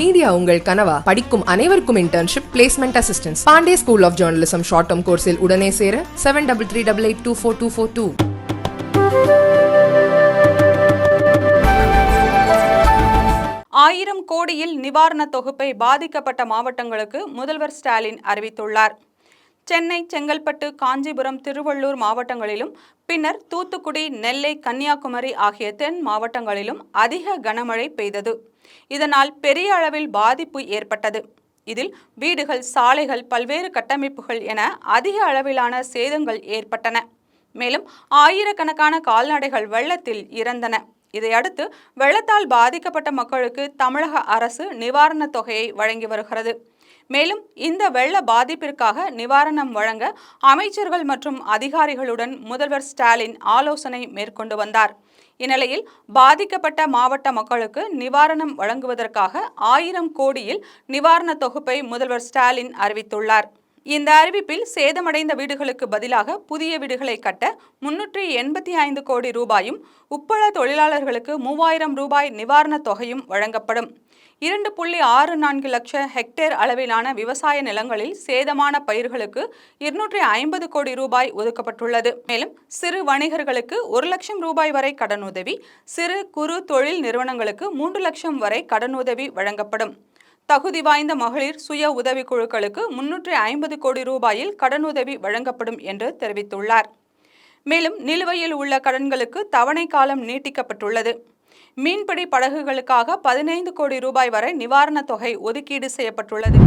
Media உங்கள் கனவா? படிக்கும் அனைவருக்கும் internship placement assistance Pandey school of journalism short term கோர்ஸில் உடனே சேர seven double three double eight two four two four two ஆயிரம் கோடியில் நிவாரணத் தொகுப்பை பாதிக்கப்பட்ட மாவட்டங்களுக்கு முதல்வர் ஸ்டாலின் அறிவித்துள்ளார். சென்னை செங்கல்பட்டு காஞ்சிபுரம் திருவள்ளூர் மாவட்டங்களிலும் பின்னர் தூத்துக்குடி நெல்லை கன்னியாகுமரி ஆகிய தென் மாவட்டங்களிலும் அதிக கனமழை பெய்தது. இதனால் பெரிய அளவில் பாதிப்பு ஏற்பட்டது. இதில் வீடுகள் சாலைகள் பல்வேறு கட்டமைப்புகள் என அதிக அளவிலான சேதங்கள் ஏற்பட்டன. மேலும் ஆயிரக்கணக்கான கால்நடைகள் வெள்ளத்தில் இறந்தன. இதையடுத்து வெள்ளத்தால் பாதிக்கப்பட்ட மக்களுக்கு தமிழக அரசு நிவாரணத் தொகையை வழங்கி வருகிறது. மேலும் இந்த வெள்ள பாதிப்பிற்காக நிவாரணம் வழங்க அமைச்சர்கள் மற்றும் அதிகாரிகளுடன் முதல்வர் ஸ்டாலின் ஆலோசனை மேற்கொண்டு வந்தார். இந்நிலையில் பாதிக்கப்பட்ட மாவட்ட மக்களுக்கு நிவாரணம் வழங்குவதற்காக ஆயிரம் கோடியில் நிவாரணத் தொகுப்பை முதல்வர் ஸ்டாலின் அறிவித்துள்ளார். இந்த அறிவிப்பில் சேதமடைந்த வீடுகளுக்கு பதிலாக புதிய வீடுகளை கட்ட முன்னூற்றி எண்பத்தி ஐந்து கோடி ரூபாயும் உப்பள தொழிலாளர்களுக்கு மூவாயிரம் ரூபாய் நிவாரணத் தொகையும் வழங்கப்படும். இரண்டு புள்ளி ஆறு நான்கு லட்ச ஹெக்டேர் அளவிலான விவசாய நிலங்களில் சேதமான பயிர்களுக்கு இருநூற்றி ஐம்பது கோடி ரூபாய் ஒதுக்கப்பட்டுள்ளது. மேலும் சிறு வணிகர்களுக்கு ஒரு லட்சம் ரூபாய் வரை கடனுதவி சிறு குறு தொழில் நிறுவனங்களுக்கு மூன்று லட்சம் வரை கடனுதவி வழங்கப்படும். தகுதி வாய்ந்த மகளிர் சுய உதவிக் குழுக்களுக்கு முன்னூற்றி ஐம்பது கோடி ரூபாயில் கடனுதவி வழங்கப்படும் என்று தெரிவித்துள்ளார். மேலும் நிலுவையில் உள்ள கடன்களுக்கு தவணை காலம் நீட்டிக்கப்பட்டுள்ளது. மீன்பிடி படகுகளுக்காக பதினைந்து கோடி ரூபாய் வரை நிவாரணத் தொகை ஒதுக்கீடு செய்யப்பட்டுள்ளது.